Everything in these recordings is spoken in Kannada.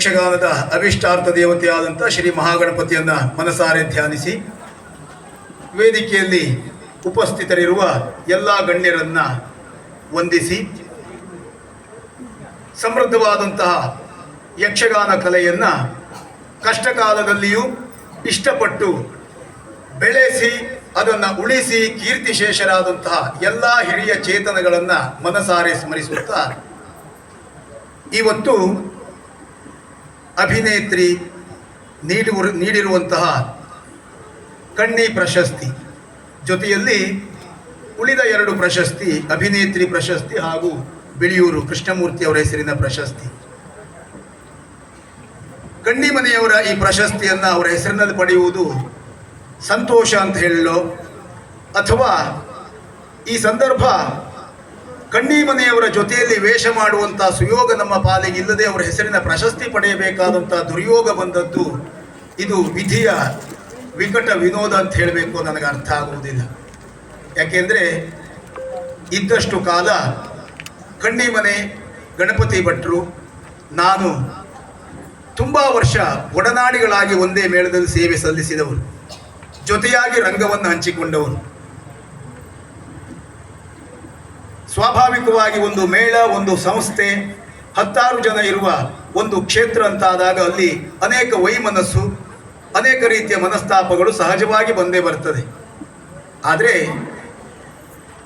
ಯಕ್ಷಗಾನದ ಅವಿಷ್ಟಾರ್ಥ ದೇವತೆಯಾದಂಥ ಶ್ರೀ ಮಹಾಗಣಪತಿಯನ್ನು ಮನಸಾರೆ ಧ್ಯಾನಿಸಿ ವೇದಿಕೆಯಲ್ಲಿ ಉಪಸ್ಥಿತರಿರುವ ಎಲ್ಲ ಗಣ್ಯರನ್ನು ವಂದಿಸಿ ಸಮೃದ್ಧವಾದಂತಹ ಯಕ್ಷಗಾನ ಕಲೆಯನ್ನು ಕಷ್ಟಕಾಲದಲ್ಲಿಯೂ ಇಷ್ಟಪಟ್ಟು ಬೆಳೆಸಿ ಅದನ್ನು ಉಳಿಸಿ ಕೀರ್ತಿಶೇಷರಾದಂತಹ ಎಲ್ಲ ಹಿರಿಯ ಚೇತನಗಳನ್ನು ಮನಸಾರೆ ಸ್ಮರಿಸುತ್ತಾ, ಇವತ್ತು ಅಭಿನೇತ್ರಿ ನೀಡುವ ನೀಡಿರುವಂತಹ ಕಣ್ಣಿ ಪ್ರಶಸ್ತಿ ಜೊತೆಯಲ್ಲಿ ಉಳಿದ ಎರಡು ಪ್ರಶಸ್ತಿ, ಅಭಿನೇತ್ರಿ ಪ್ರಶಸ್ತಿ ಹಾಗೂ ಬಿಳಿಯೂರು ಕೃಷ್ಣಮೂರ್ತಿ ಅವರ ಹೆಸರಿನ ಪ್ರಶಸ್ತಿ. ಕಣ್ಣಿಮನೆಯವರ ಈ ಪ್ರಶಸ್ತಿಯನ್ನು ಅವರ ಹೆಸರಿನಲ್ಲಿ ಪಡೆಯುವುದು ಸಂತೋಷ ಅಂತ ಹೇಳೋ ಅಥವಾ ಈ ಸಂದರ್ಭ ಕಣ್ಣಿಮನೆಯವರ ಜೊತೆಯಲ್ಲಿ ವೇಷ ಮಾಡುವಂಥ ಸುಯೋಗ ನಮ್ಮ ಪಾಲಿಗೆ ಇಲ್ಲದೆ ಅವರ ಹೆಸರಿನ ಪ್ರಶಸ್ತಿ ಪಡೆಯಬೇಕಾದಂಥ ದುರ್ಯೋಗ ಬಂದದ್ದು ಇದು ವಿಧಿಯ ವಿಕಟ ವಿನೋದ ಅಂತ ಹೇಳಬೇಕು ನನಗೆ ಅರ್ಥ ಆಗುವುದಿಲ್ಲ. ಯಾಕೆಂದರೆ ಇದ್ದಷ್ಟು ಕಾಲ ಕಣ್ಣೀಮನೆ ಗಣಪತಿ ಭಟ್ರು, ನಾನು ತುಂಬ ವರ್ಷ ಒಡನಾಡಿಗಳಾಗಿ ಒಂದೇ ಮೇಳದಲ್ಲಿ ಸೇವೆ ಸಲ್ಲಿಸಿದವರು. ಜೊತೆಯಾಗಿ ರಂಗವನ್ನು ಹಂಚಿಕೊಂಡವರು. ಸ್ವಾಭಾವಿಕವಾಗಿ ಒಂದು ಮೇಳ, ಒಂದು ಸಂಸ್ಥೆ, ಹತ್ತಾರು ಜನ ಇರುವ ಒಂದು ಕ್ಷೇತ್ರ ಅಂತಾದಾಗ ಅಲ್ಲಿ ಅನೇಕ ವೈಮನಸ್ಸು, ಅನೇಕ ರೀತಿಯ ಮನಸ್ತಾಪಗಳು ಸಹಜವಾಗಿ ಬಂದೇ ಬರ್ತದೆ. ಆದರೆ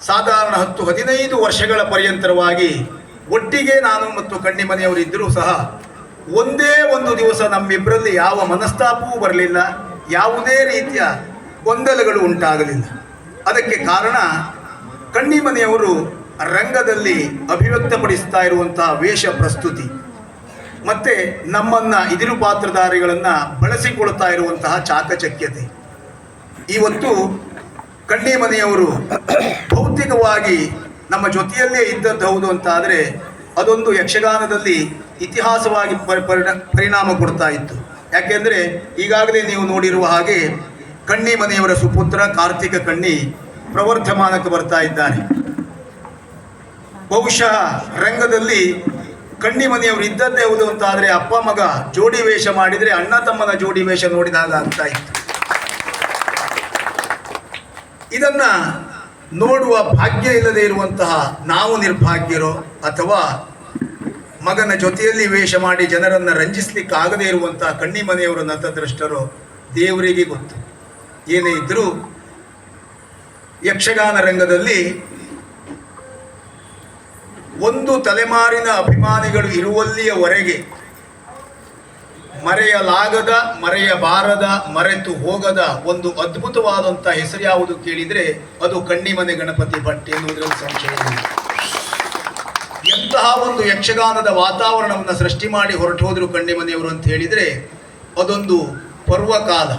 ಸಾಧಾರಣ ಹತ್ತು, ಹದಿನೈದು ವರ್ಷಗಳ ಪರ್ಯಂತರವಾಗಿ ಒಟ್ಟಿಗೆ ನಾನು ಮತ್ತು ಕಣ್ಣಿಮನೆಯವರು ಇದ್ದರೂ ಸಹ ಒಂದೇ ಒಂದು ದಿವಸ ನಮ್ಮಿಬ್ಬರಲ್ಲಿ ಯಾವ ಮನಸ್ತಾಪವೂ ಬರಲಿಲ್ಲ, ಯಾವುದೇ ರೀತಿಯ ಗೊಂದಲಗಳು ಉಂಟಾಗಲಿಲ್ಲ. ಅದಕ್ಕೆ ಕಾರಣ ಕಣ್ಣಿಮನೆಯವರು ರಂಗದಲ್ಲಿ ಅಭಿವ್ಯಕ್ತಪಡಿಸ್ತಾ ಇರುವಂತಹ ವೇಷ ಪ್ರಸ್ತುತಿ. ಮತ್ತೆ ನಮ್ಮನ್ನ ಇದಿರು ಪಾತ್ರಧಾರಿಗಳನ್ನ ಬಳಸಿಕೊಳ್ತಾ ಇರುವಂತಹ ಚಾಕಚಕ್ಯತೆ. ಇವತ್ತು ಕಣ್ಣಿಮನೆಯವರು ಭೌತಿಕವಾಗಿ ನಮ್ಮ ಜೊತೆಯಲ್ಲೇ ಇದ್ದದ್ದು ಹೌದು ಅಂತ ಆದರೆ ಅದೊಂದು ಯಕ್ಷಗಾನದಲ್ಲಿ ಇತಿಹಾಸವಾಗಿ ಪರಿ- ಪರಿಣ- ಪರಿಣಾಮ ಕೊಡ್ತಾ ಇತ್ತು. ಯಾಕೆಂದರೆ ಈಗಾಗಲೇ ನೀವು ನೋಡಿರುವ ಹಾಗೆ ಕಣ್ಣಿ ಮನೆಯವರ ಸುಪುತ್ರ ಕಾರ್ತಿಕ ಕಣ್ಣಿ ಪ್ರವರ್ಧಮಾನಕ್ಕೆ ಬರ್ತಾ ಇದ್ದಾನೆ. ಬಹುಶಃ ರಂಗದಲ್ಲಿ ಕಣ್ಣಿ ಮನೆಯವರು ಇದ್ದದ್ದೇ ಹೌದು ಅಂತ ಆದರೆ ಅಪ್ಪ ಮಗ ಜೋಡಿ ವೇಷ ಮಾಡಿದರೆ ಅಣ್ಣ ತಮ್ಮನ ಜೋಡಿ ವೇಷ ನೋಡಿದಾಗ ಅಂತ ಇತ್ತು. ಇದನ್ನ ನೋಡುವ ಭಾಗ್ಯ ಇಲ್ಲದೆ ಇರುವಂತಹ ನಾವು ನಿರ್ಭಾಗ್ಯರೋ ಅಥವಾ ಮಗನ ಜೊತೆಯಲ್ಲಿ ವೇಷ ಮಾಡಿ ಜನರನ್ನು ರಂಜಿಸ್ಲಿಕ್ಕೆ ಆಗದೇ ಇರುವಂತಹ ಕಣ್ಣಿ ಮನೆಯವರು ನತದೃಷ್ಟರು ದೇವರಿಗೆ ಗೊತ್ತು. ಏನೇ ಇದ್ದರೂ ಯಕ್ಷಗಾನ ರಂಗದಲ್ಲಿ ಒಂದು ತಲೆಮಾರಿನ ಅಭಿಮಾನಿಗಳು ಇರುವಲ್ಲಿಯವರೆಗೆ ಮರೆಯಲಾಗದ, ಮರೆಯಬಾರದ, ಮರೆತು ಹೋಗದ ಒಂದು ಅದ್ಭುತವಾದಂಥ ಹೆಸರು ಯಾವುದು ಕೇಳಿದರೆ ಅದು ಕಣ್ಣಿಮನೆ ಗಣಪತಿ ಭಟ್ ಎನ್ನುವುದರಲ್ಲಿ ಸಂಶಯವಿಲ್ಲ ಎಂತಹ ಒಂದು ಯಕ್ಷಗಾನದ ವಾತಾವರಣವನ್ನು ಸೃಷ್ಟಿ ಮಾಡಿ ಹೊರಟು ಹೋದ್ರು ಕಣ್ಣಿಮನೆಯವರು ಅಂತ ಹೇಳಿದರೆ, ಅದೊಂದು ಪರ್ವಕಾಲ,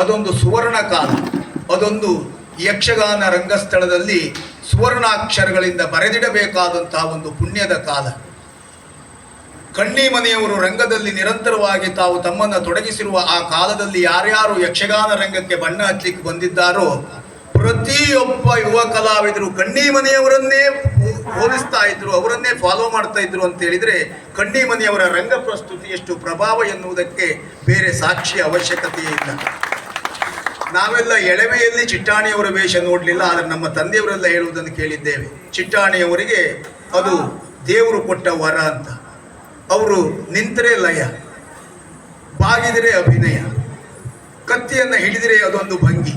ಅದೊಂದು ಸುವರ್ಣ ಕಾಲ ಅದೊಂದು ಯಕ್ಷಗಾನ ರಂಗಸ್ಥಳದಲ್ಲಿ ಸುವರ್ಣಾಕ್ಷರಗಳಿಂದ ಬರೆದಿಡಬೇಕಾದಂತಹ ಒಂದು ಪುಣ್ಯದ ಕಾಲ. ಕಣ್ಣಿ ಮನೆಯವರು ರಂಗದಲ್ಲಿ ನಿರಂತರವಾಗಿ ತಾವು ತಮ್ಮನ್ನು ತೊಡಗಿಸಿರುವ ಆ ಕಾಲದಲ್ಲಿ ಯಾರ್ಯಾರು ಯಕ್ಷಗಾನ ರಂಗಕ್ಕೆ ಬಣ್ಣ ಹಚ್ಚಲಿಕ್ಕೆ ಬಂದಿದ್ದಾರೋ, ಪ್ರತಿಯೊಬ್ಬ ಯುವ ಕಲಾವಿದರು ಕಣ್ಣಿ ಮನೆಯವರನ್ನೇ ಹೋ- ಹೋಲಿಸ್ತಾ ಇದ್ರು, ಅವರನ್ನೇ ಫಾಲೋ ಮಾಡ್ತಾ ಇದ್ರು ಅಂತ ಹೇಳಿದ್ರೆ ಕಣ್ಣಿ ಮನೆಯವರ ರಂಗ ಪ್ರಸ್ತುತಿ ಎಷ್ಟು ಪ್ರಭಾವ ಎನ್ನುವುದಕ್ಕೆ ಬೇರೆ ಸಾಕ್ಷಿಯ ಅವಶ್ಯಕತೆಯೇ ಇಲ್ಲ. ನಾವೆಲ್ಲ ಎಳವೆಯಲ್ಲಿ ಚಿಟ್ಟಾಣಿಯವರ ವೇಷ ನೋಡಲಿಲ್ಲ, ಆದರೆ ನಮ್ಮ ತಂದೆಯವರೆಲ್ಲ ಹೇಳುವುದನ್ನು ಕೇಳಿದ್ದೇವೆ. ಚಿಟ್ಟಾಣಿಯವರಿಗೆ ಅದು ದೇವರು ಕೊಟ್ಟ ವರ ಅಂತ. ಅವರು ನಿಂತರೆ ಲಯ, ಬಾಗಿದರೆ ಅಭಿನಯ, ಕತ್ತಿಯನ್ನು ಹಿಡಿದರೆ ಅದೊಂದು ಭಂಗಿ.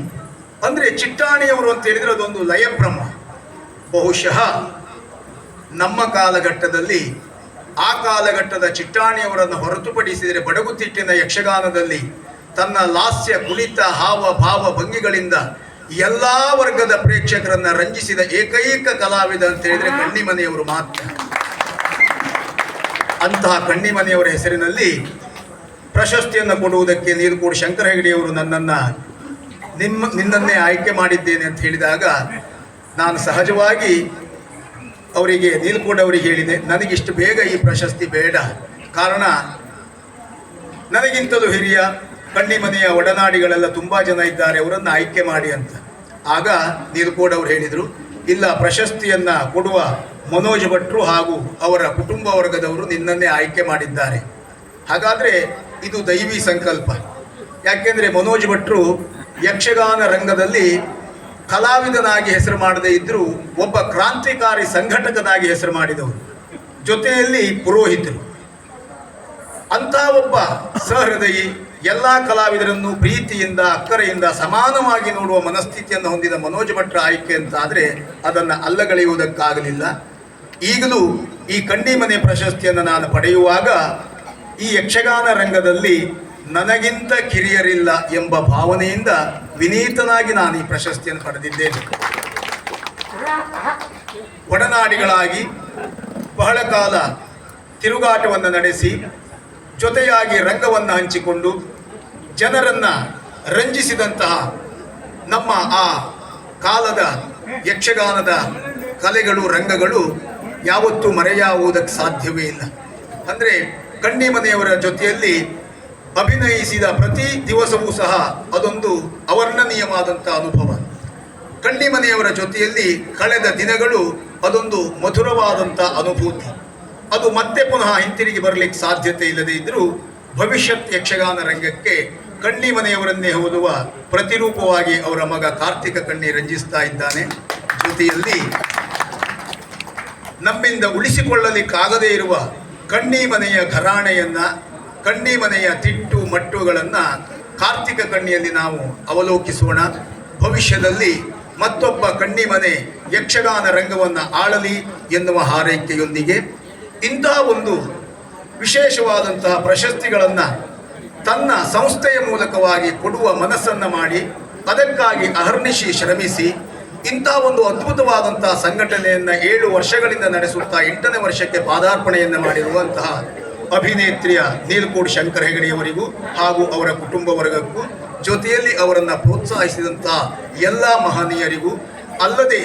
ಅಂದರೆ ಚಿಟ್ಟಾಣಿಯವರು ಅಂತ ಹೇಳಿದರೆ ಅದೊಂದು ಲಯಭ್ರಮ. ಬಹುಶಃ ನಮ್ಮ ಕಾಲಘಟ್ಟದಲ್ಲಿ ಆ ಕಾಲಘಟ್ಟದ ಚಿಟ್ಟಾಣಿಯವರನ್ನು ಹೊರತುಪಡಿಸಿದರೆ ಬಡಗುತಿಟ್ಟಿನ ಯಕ್ಷಗಾನದಲ್ಲಿ ತನ್ನ ಲಾಸ್ಯ ಕುಣಿತ ಹಾವ ಭಾವ ಭಂಗಿಗಳಿಂದ ಎಲ್ಲ ವರ್ಗದ ಪ್ರೇಕ್ಷಕರನ್ನ ರಂಜಿಸಿದ ಏಕೈಕ ಕಲಾವಿದ ಅಂತ ಹೇಳಿದ್ರೆ ಕಣ್ಣಿಮನೆಯವರು ಮಾತ್ರ. ಅಂತಹ ಕಣ್ಣಿಮನೆಯವರ ಹೆಸರಿನಲ್ಲಿ ಪ್ರಶಸ್ತಿಯನ್ನು ಕೊಡುವುದಕ್ಕೆ ನೀರುಕೋಡು ಶಂಕರ ಹೆಗಡೆಯವರು ನನ್ನನ್ನು ನಿಮ್ಮ ನಿನ್ನನ್ನೇ ಆಯ್ಕೆ ಮಾಡಿದ್ದೇನೆ ಅಂತ ಹೇಳಿದಾಗ ನಾನು ಸಹಜವಾಗಿ ಅವರಿಗೆ ನೀಲ್ಕೋಡ್ ಅವರಿಗೆ ಹೇಳಿದೆ ನನಗಿಷ್ಟು ಬೇಗ ಈ ಪ್ರಶಸ್ತಿ ಬೇಡ. ಕಾರಣ ನನಗಿಂತಲೂ ಹಿರಿಯ ಕಣ್ಣಿಮನೆಯ ಒಡನಾಡಿಗಳೆಲ್ಲ ತುಂಬ ಜನ ಇದ್ದಾರೆ, ಅವರನ್ನು ಆಯ್ಕೆ ಮಾಡಿ ಅಂತ. ಆಗ ನೀಲ್ಕೋಡ್ ಅವರು ಹೇಳಿದರು, ಇಲ್ಲ, ಪ್ರಶಸ್ತಿಯನ್ನ ಕೊಡುವ ಮನೋಜ್ ಭಟ್ರು ಹಾಗೂ ಅವರ ಕುಟುಂಬ ವರ್ಗದವರು ನಿನ್ನನ್ನೇ ಆಯ್ಕೆ ಮಾಡಿದ್ದಾರೆ. ಹಾಗಾದರೆ ಇದು ದೈವಿ ಸಂಕಲ್ಪ. ಯಾಕೆಂದರೆ ಮನೋಜ್ ಭಟ್ರು ಯಕ್ಷಗಾನ ರಂಗದಲ್ಲಿ ಕಲಾವಿದನಾಗಿ ಹೆಸರು ಮಾಡದೇ ಇದ್ದರೂ ಒಬ್ಬ ಕ್ರಾಂತಿಕಾರಿ ಸಂಘಟಕನಾಗಿ ಹೆಸರು ಮಾಡಿದವರು. ಜೊತೆಯಲ್ಲಿ ಪುರೋಹಿತರು. ಅಂತ ಒಬ್ಬ ಸಹೃದಯಿ ಎಲ್ಲ ಕಲಾವಿದರನ್ನು ಪ್ರೀತಿಯಿಂದ, ಅಕ್ಕರೆಯಿಂದ ಸಮಾನವಾಗಿ ನೋಡುವ ಮನಸ್ಥಿತಿಯನ್ನು ಹೊಂದಿದ ಮನೋಜ್ ಭಟ್ರ ಆಯ್ಕೆ ಅಂತ ಆದರೆ ಅದನ್ನು ಅಲ್ಲಗಳೆಯುವುದಕ್ಕಾಗಲಿಲ್ಲ. ಈಗಲೂ ಈ ಕಂಡಿಮನೆ ಪ್ರಶಸ್ತಿಯನ್ನು ನಾನು ಪಡೆಯುವಾಗ ಈ ಯಕ್ಷಗಾನ ರಂಗದಲ್ಲಿ ನನಗಿಂತ ಕಿರಿಯರಿಲ್ಲ ಎಂಬ ಭಾವನೆಯಿಂದ ವಿನೀತನಾಗಿ ನಾನು ಈ ಪ್ರಶಸ್ತಿಯನ್ನು ಪಡೆದಿದ್ದೇನೆ. ಒಡನಾಡಿಗಳಾಗಿ ಬಹಳ ಕಾಲ ತಿರುಗಾಟವನ್ನು ನಡೆಸಿ ಜೊತೆಯಾಗಿ ರಂಗವನ್ನು ಹಂಚಿಕೊಂಡು ಜನರನ್ನ ರಂಜಿಸಿದಂತಹ ನಮ್ಮ ಆ ಕಾಲದ ಯಕ್ಷಗಾನದ ಕಲೆಗಳು, ರಂಗಗಳು ಯಾವತ್ತೂ ಮರೆಯಾಗುವುದಕ್ಕೆ ಸಾಧ್ಯವೇ ಇಲ್ಲ. ಅಂದರೆ ಕಣ್ಣಿಮನೆಯವರ ಜೊತೆಯಲ್ಲಿ ಅಭಿನಯಿಸಿದ ಪ್ರತಿ ದಿವಸವೂ ಸಹ ಅದೊಂದು ಅವರ್ಣನೀಯವಾದಂಥ ಅನುಭವ. ಕಣ್ಣಿಮನೆಯವರ ಜೊತೆಯಲ್ಲಿ ಕಳೆದ ದಿನಗಳು ಅದೊಂದು ಮಧುರವಾದಂಥ ಅನುಭೂತಿ. ಅದು ಮತ್ತೆ ಪುನಃ ಹಿಂತಿರುಗಿ ಬರಲಿಕ್ಕೆ ಸಾಧ್ಯತೆ ಇಲ್ಲದೆ ಇದ್ದರೂ ಭವಿಷ್ಯತ್ ಯಕ್ಷಗಾನ ರಂಗಕ್ಕೆ ಕಣ್ಣಿಮನೆಯವರನ್ನೇ ಓದುವ ಪ್ರತಿರೂಪವಾಗಿ ಅವರ ಮಗ ಕಾರ್ತಿಕ ಕಣ್ಣಿ ರಂಜಿಸ್ತಾ ಇದ್ದಾನೆ. ಜೊತೆಯಲ್ಲಿ ನಮ್ಮಿಂದ ಉಳಿಸಿಕೊಳ್ಳಲಿಕ್ಕಾಗದೇ ಇರುವ ಕಣ್ಣಿಮನೆಯ ಘರಾಣೆಯನ್ನ ಕಣ್ಣಿಮನೆಯ ತಿಟ್ಟು ಮಟ್ಟುಗಳನ್ನ ಕಾರ್ತಿಕ ಕಣ್ಣಿಯಲ್ಲಿ ನಾವು ಅವಲೋಕಿಸೋಣ. ಭವಿಷ್ಯದಲ್ಲಿ ಮತ್ತೊಬ್ಬ ಕಣ್ಣಿಮನೆ ಯಕ್ಷಗಾನ ರಂಗವನ್ನು ಆಳಲಿ ಎನ್ನುವ ಹಾರೈಕೆಯೊಂದಿಗೆ ಇಂತಹ ಒಂದು ವಿಶೇಷವಾದಂತಹ ಪ್ರಶಸ್ತಿಗಳನ್ನು ತನ್ನ ಸಂಸ್ಥೆಯ ಮೂಲಕವಾಗಿ ಕೊಡುವ ಮನಸ್ಸನ್ನು ಮಾಡಿ ಅದಕ್ಕಾಗಿ ಅಹರ್ನಿಶಿ ಶ್ರಮಿಸಿ ಇಂಥ ಒಂದು ಅದ್ಭುತವಾದಂತಹ ಸಂಘಟನೆಯನ್ನು ಏಳು ವರ್ಷಗಳಿಂದ ನಡೆಸುತ್ತಾ ಎಂಟನೇ ವರ್ಷಕ್ಕೆ ಪಾದಾರ್ಪಣೆಯನ್ನು ಮಾಡಿರುವಂತಹ ಅಭಿನೇತ್ರಿಯ ನೀಲ್ಕೋಡ್ ಶಂಕರ ಹೆಗಡೆಯವರಿಗೂ ಹಾಗೂ ಅವರ ಕುಟುಂಬ ವರ್ಗಕ್ಕೂ ಜೊತೆಯಲ್ಲಿ ಅವರನ್ನು ಪ್ರೋತ್ಸಾಹಿಸಿದಂತಹ ಎಲ್ಲ ಮಹನೀಯರಿಗೂ ಅಲ್ಲದೆ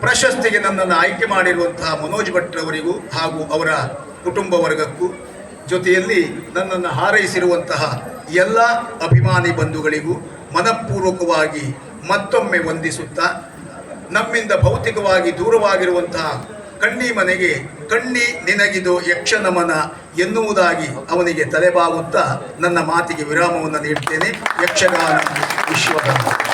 ಪ್ರಶಸ್ತಿಗೆ ನನ್ನನ್ನು ಆಯ್ಕೆ ಮಾಡಿರುವಂತಹ ಮನೋಜ್ ಭಟ್ರವರಿಗೂ ಹಾಗೂ ಅವರ ಕುಟುಂಬ ವರ್ಗಕ್ಕೂ ಜೊತೆಯಲ್ಲಿ ನನ್ನನ್ನು ಹಾರೈಸಿರುವಂತಹ ಎಲ್ಲ ಅಭಿಮಾನಿ ಬಂಧುಗಳಿಗೂ ಮನಪೂರ್ವಕವಾಗಿ ಮತ್ತೊಮ್ಮೆ ವಂದಿಸುತ್ತಾ, ನಮ್ಮಿಂದ ಭೌತಿಕವಾಗಿ ದೂರವಾಗಿರುವಂತಹ ಕಣ್ಣಿ ಮನೆಗೆ ಕಣ್ಣಿ ನಿನಗಿದು ಯಕ್ಷ ನಮನ ಎನ್ನುವುದಾಗಿ ಅವನಿಗೆ ತಲೆಬಾಗುತ್ತಾ ನನ್ನ ಮಾತಿಗೆ ವಿರಾಮವನ್ನು ನೀಡ್ತೇನೆ. ಯಕ್ಷಗಾನ ವಿಶ್ವಕರ್ಮ.